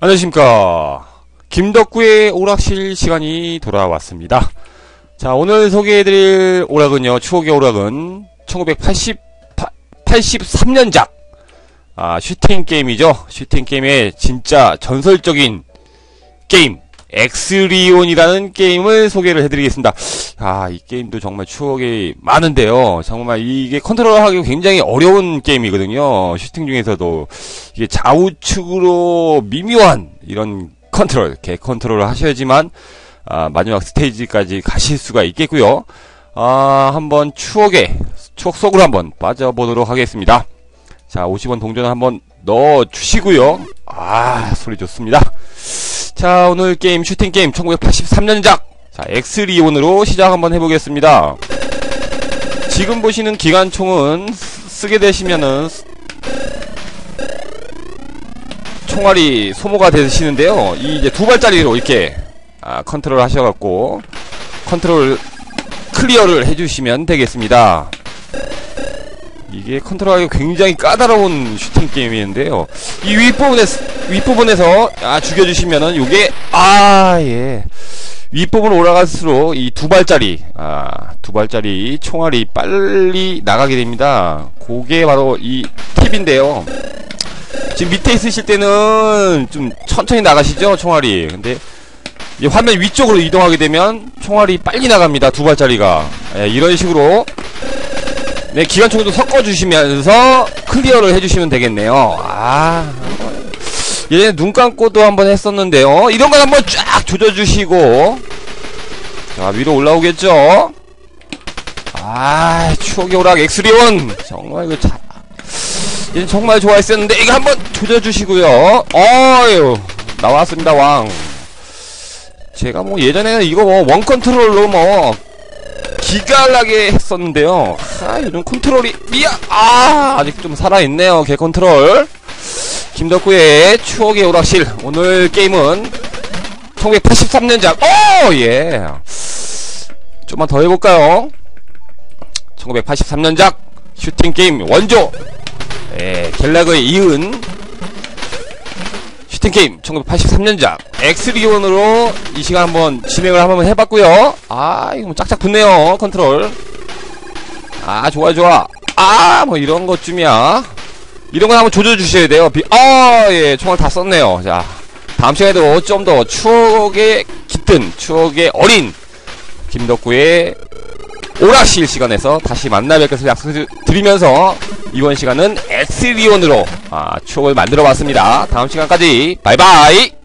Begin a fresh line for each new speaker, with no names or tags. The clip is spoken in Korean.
안녕하십니까. 김덕구의 오락실 시간이 돌아왔습니다. 자, 오늘 소개해드릴 오락은요, 추억의 오락은 1980, 83년작, 아, 슈팅 게임이죠. 슈팅 게임의 진짜 전설적인 게임, 엑스리온이라는 게임을 소개를 해드리겠습니다. 아, 이 게임도 정말 추억이 많은데요. 정말 이게 컨트롤하기 굉장히 어려운 게임이거든요. 슈팅 중에서도 이게 좌우측으로 미묘한 이런 컨트롤, 개 컨트롤을 하셔야지만 아, 마지막 스테이지까지 가실 수가 있겠고요. 아, 한번 추억에 추억 속으로 한번 빠져보도록 하겠습니다. 자, 50원 동전을 한번 넣어 주시고요. 아, 소리 좋습니다. 자, 오늘 게임 슈팅 게임 1983년작 자, 엑스리온으로 시작 한번 해보겠습니다. 지금 보시는 기관총은 쓰게 되시면은 총알이 소모가 되시는데요. 이 이제 두 발짜리로 이렇게 아, 컨트롤 하셔갖고 컨트롤 클리어를 해주시면 되겠습니다. 이게 컨트롤하기 굉장히 까다로운 슈팅 게임이었는데요. 이 윗부분에, 윗부분에서, 아, 죽여주시면은, 요게, 아, 예. 윗부분 올라갈수록 이 두 발짜리, 아, 두 발짜리 총알이 빨리 나가게 됩니다. 그게 바로 이 팁인데요. 지금 밑에 있으실 때는 좀 천천히 나가시죠, 총알이. 근데, 이 화면 위쪽으로 이동하게 되면 총알이 빨리 나갑니다, 두 발짜리가. 예, 이런 식으로 네, 기관총도 섞어주시면서 클리어를 해주시면 되겠네요. 아, 예전에 눈 감고도 한번 했었는데요. 이런 건 한번 쫙 조져주시고. 자, 위로 올라오겠죠? 아, 추억의 오락 엑스리온! 정말 이거 참. 얘는 정말 좋아했었는데, 이거 한번 조져주시고요. 어유 나왔습니다, 왕. 제가 뭐 예전에는 이거 뭐 원 컨트롤로 뭐 기깔나게 했었는데요. 아, 요즘 컨트롤이, 미야! 아, 아직 좀 살아있네요, 개 컨트롤. 김덕구의 추억의 오락실. 오늘 게임은 1983년작. 오! 예. 좀만 더 해볼까요? 1983년작 슈팅 게임 원조. 예, 갤락을 이은 슈팅 게임 1983년작 엑스리온으로 이 시간 한번 진행을 한번 해봤고요. 아 이거 뭐 짝짝 붙네요 컨트롤. 아 좋아 좋아. 아 뭐 이런 것쯤이야. 이런 건 한번 조져주셔야 돼요. 비, 아, 예, 총알 다 썼네요. 자, 다음 시간에도 좀 더 추억에 깃든, 추억에 어린, 김덕구의 오락실 시간에서 다시 만나 뵙겠서 약속드리면서 이번 시간은 엑스리온으로 아, 추억을 만들어 봤습니다. 다음 시간까지 바이바이!